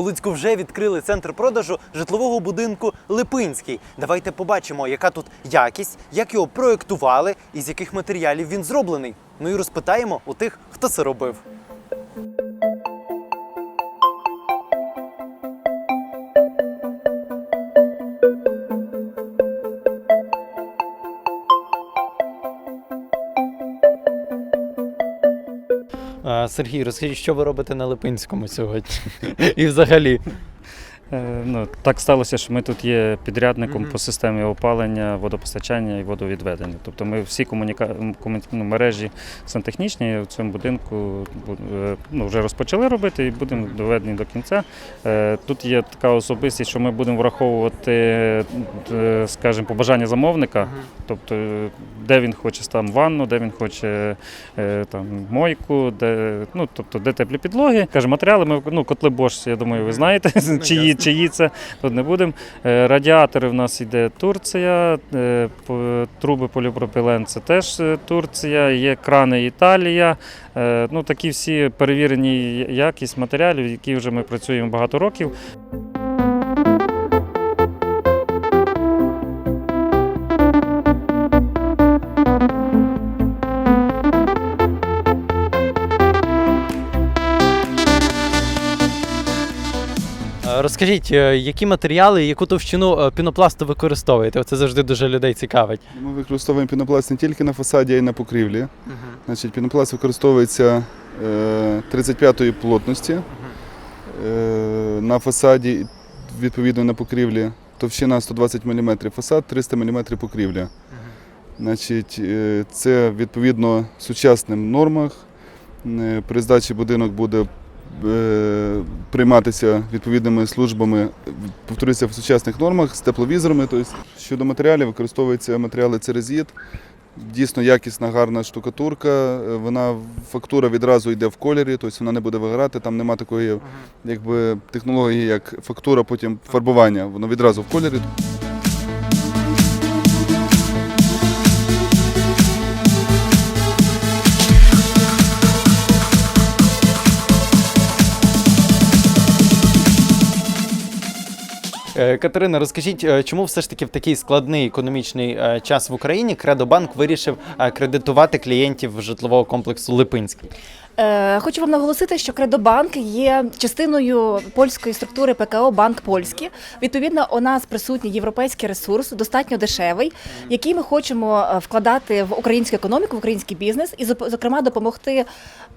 У Луцьку вже відкрили центр продажу житлового будинку Липинський. Давайте побачимо, яка тут якість, як його проєктували і з яких матеріалів він зроблений. Ну і розпитаємо у тих, хто це робив. Сергій, розкажіть, що ви робите на Липинському сьогодні? І взагалі. Е, Ну, так сталося, що ми тут є підрядником по системі опалення, водопостачання і водовідведення. Тобто ми всі комуніка... кому- ну, мережі сантехнічні в цьому будинку е, ну, вже розпочали робити і будемо доведені до кінця. Е, Тут є така особистість, що ми будемо враховувати, скажімо, побажання замовника, тобто де він хоче там ванну, де він хоче там мойку, де, ну, тобто, де теплі підлоги. Каже, матеріали ми ну, котли Bosch, я думаю, ви знаєте, чиї, ясно. Чиї це тут не будемо. Е, Радіатори в нас йде Турція, е, труби поліпропілен це теж е, Турція, є крани Італія. Ну, такі всі перевірені якість матеріалів, які вже ми працюємо багато років. Розкажіть, е, які матеріали, яку товщину е, пінопласту використовуєте? Це завжди дуже людей цікавить. Ми використовуємо пінопласт не тільки на фасаді, а й на покрівлі. Значить, пінопласт використовується е, 35-ї плотності. Е, на фасаді, відповідно на покрівлі, товщина 120 мм фасад, 300 мм покрівля. Значить, е, це відповідно сучасним нормах. Е, При здачі будинок буде е, прийматися відповідними службами, повторюється в сучасних нормах з тепловізорами. Тобто, щодо матеріалів, використовуються матеріали церезіт. Дійсно якісна, гарна штукатурка. Е, Вона фактура відразу йде в кольорі, тобто вона не буде вигорати. Там нема такої якби, технології, як фактура, потім фарбування. Воно відразу в кольорі. Катерина, розкажіть, е, чому все ж таки в такий складний економічний е, час в Україні Кредобанк вирішив е, кредитувати клієнтів житлового комплексу Липинський? Е, Хочу вам наголосити, що Кредобанк є частиною польської структури ПКО Банк Польський. Відповідно, у нас присутній європейський ресурс, достатньо дешевий, який ми хочемо е, вкладати в українську економіку, в український бізнес, і зокрема допомогти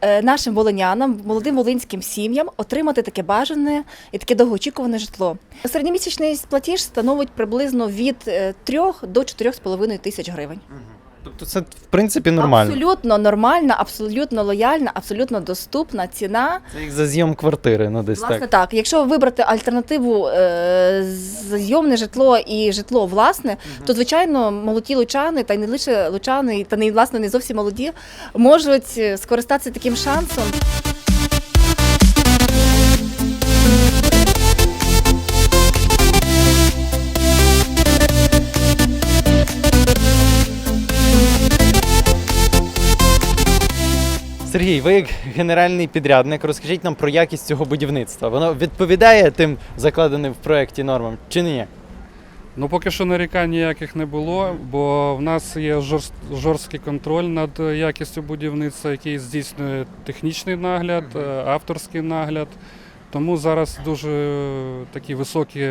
е, нашим волинянам, молодим волинським сім'ям отримати таке бажане і таке довгоочікуване житло. Середньомісячний платіж становить приблизно від 3 до 4,5 тисяч гривень. Тобто це в принципі нормально. Абсолютно нормальна, абсолютно лояльна, абсолютно доступна ціна. Це як за зйом квартири, ну десь Власне так. так. Якщо вибрати альтернативу е, зйомне житло і житло власне, то звичайно молоді лучани, та й не лише лучани, та не власне не зовсім молоді, можуть е, скористатися таким шансом. Сергій, ви як генеральний підрядник, розкажіть нам про якість цього будівництва. Воно відповідає тим закладеним в проєкті нормам чи ні? Ну, поки що нарікань ніяких не було, бо в нас є жорст- жорсткий контроль над якістю будівництва, який здійснює технічний нагляд, е, авторський нагляд. Тому зараз дуже такі високі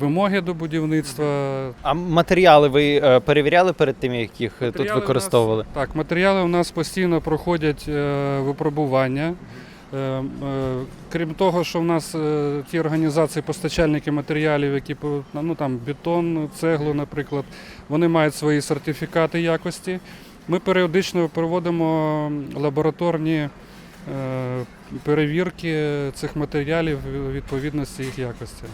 вимоги до будівництва. А матеріали ви е, перевіряли перед тим, як їх е, тут Матеріали використовували? Нас, так, матеріали у нас постійно проходять е, випробування. Е, е, крім того, що в нас е, ті організації, постачальники матеріалів, які по- ну, там, бетон, цеглу, наприклад, вони мають свої сертифікати якості. Ми періодично проводимо лабораторні е, перевірки цих матеріалів відповідності їх якості.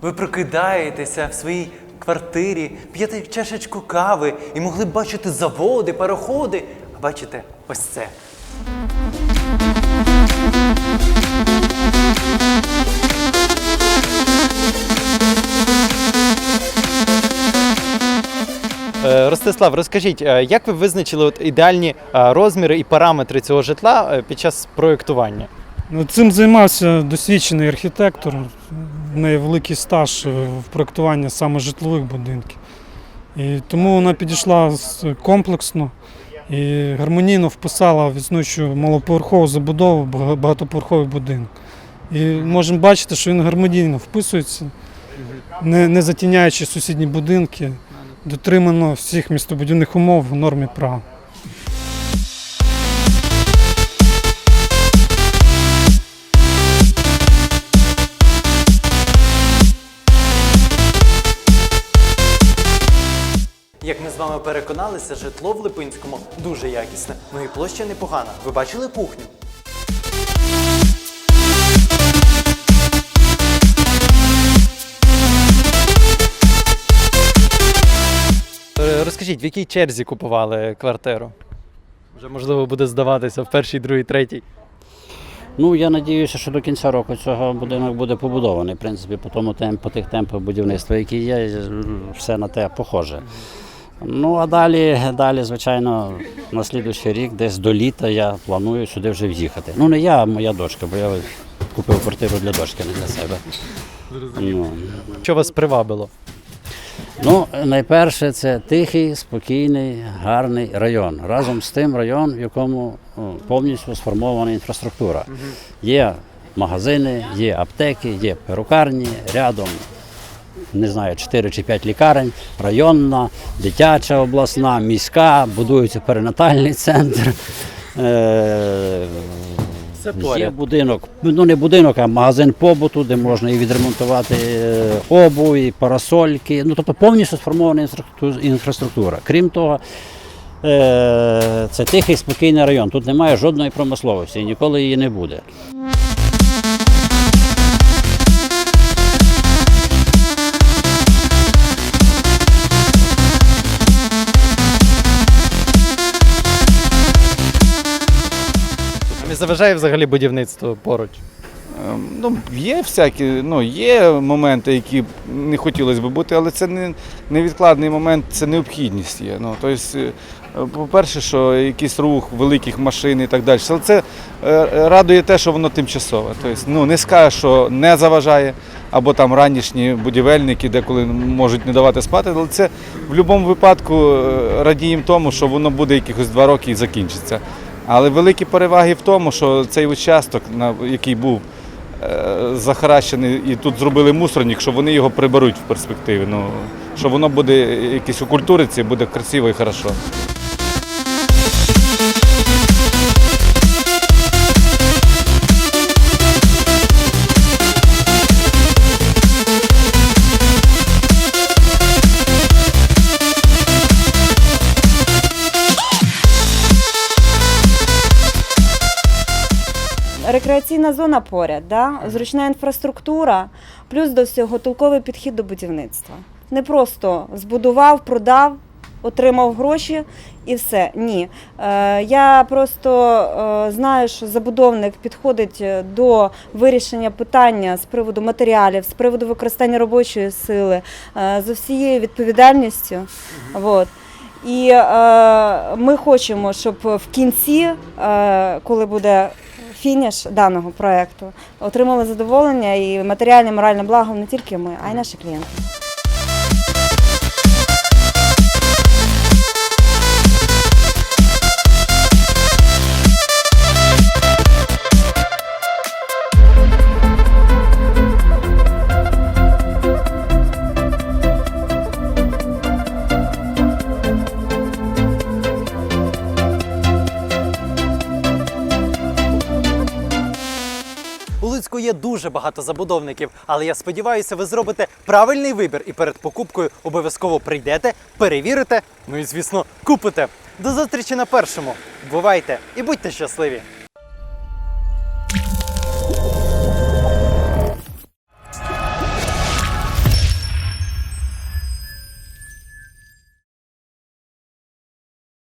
Ви прокидаєтеся в своїй квартирі, п'єте чашечку кави і могли б бачити заводи, пароходи. А бачите ось це. Ростислав, розкажіть, е, як ви визначили от ідеальні е, розміри і параметри цього житла е, під час проєктування? Ну, Цим займався досвідчений архітектор. В неї великий стаж е, в проєктуванні саме житлових будинків. І тому вона підійшла комплексно і гармонійно вписала в існуючу малоповерхову забудову багатоповерховий будинок. І можемо бачити, що він гармонійно вписується, не, не затіняючи сусідні будинки, дотримано всіх містобудівних умов в нормі права. Як ми з вами переконалися, житло в Липинському дуже якісне, ну і площа непогана. Ви бачили кухню? Розкажіть, в якій черзі купували квартиру? Вже можливо буде здаватися в першій, другій, третій. Ну, я надіюся, що до кінця року цього будинок буде побудований. В принципі, по тому темп, по тих темпах будівництва, які є, все на те похоже. Ну а далі, далі, звичайно, на слідуючий рік, десь до літа я планую сюди вже в'їхати. Ну не я, а моя дочка, бо я купив квартиру для дочки, не для себе. Ну, Що вас привабило? Ну, найперше, це тихий, спокійний, гарний район. Разом з тим район, в якому повністю сформована інфраструктура. Є магазини, є аптеки, є перукарні, рядом, не знаю, 4 чи 5 лікарень, районна, дитяча обласна, міська, будується перинатальний центр. Е, Все Є будинок, ну не будинок, а магазин побуту, де можна і відремонтувати е, і парасольки. Ну тобто повністю сформована інфраструктура. Крім того, е, це тихий, спокійний район. Тут немає жодної промисловості і ніколи її не буде. Заважає взагалі будівництво поруч? Ем, Ну, є всякі, ну, є моменти, які не хотілося б бути, але це не невідкладний момент, це необхідність є. Ну, тобто, по-перше, що якийсь рух великих машин і так далі. Але це е, радує те, що воно тимчасове. Тобто, ну, не скажеш, що не заважає, або там ранішні будівельники деколи можуть не давати спати, але це в будь-якому випадку е, радіємо тому, що воно буде якихось два роки і закінчиться. Але великі переваги в тому, що цей участок, який був е, захаращений і тут зробили мусорник, що вони його приберуть в перспективі. Ну, що воно буде якесь у культуриці, буде красиво і хорошо. Рекреаційна зона поряд, да? зручна інфраструктура, плюс до всього толковий підхід до будівництва. Не просто збудував, продав, отримав гроші і все. Ні. Е, я просто е, знаю, що забудовник підходить е, до вирішення питання з приводу матеріалів, з приводу використання робочої сили, з усією відповідальністю. Вот. І е, ми хочемо, щоб в кінці, е, коли буде фініш даного проєкту, отримали задоволення і матеріальне, моральне благо не тільки ми, а й наші клієнти. Є дуже багато забудовників, але я сподіваюся, ви зробите правильний вибір і перед покупкою обов'язково прийдете, перевірите, ну і звісно, купите. До зустрічі на першому. Бувайте і будьте щасливі!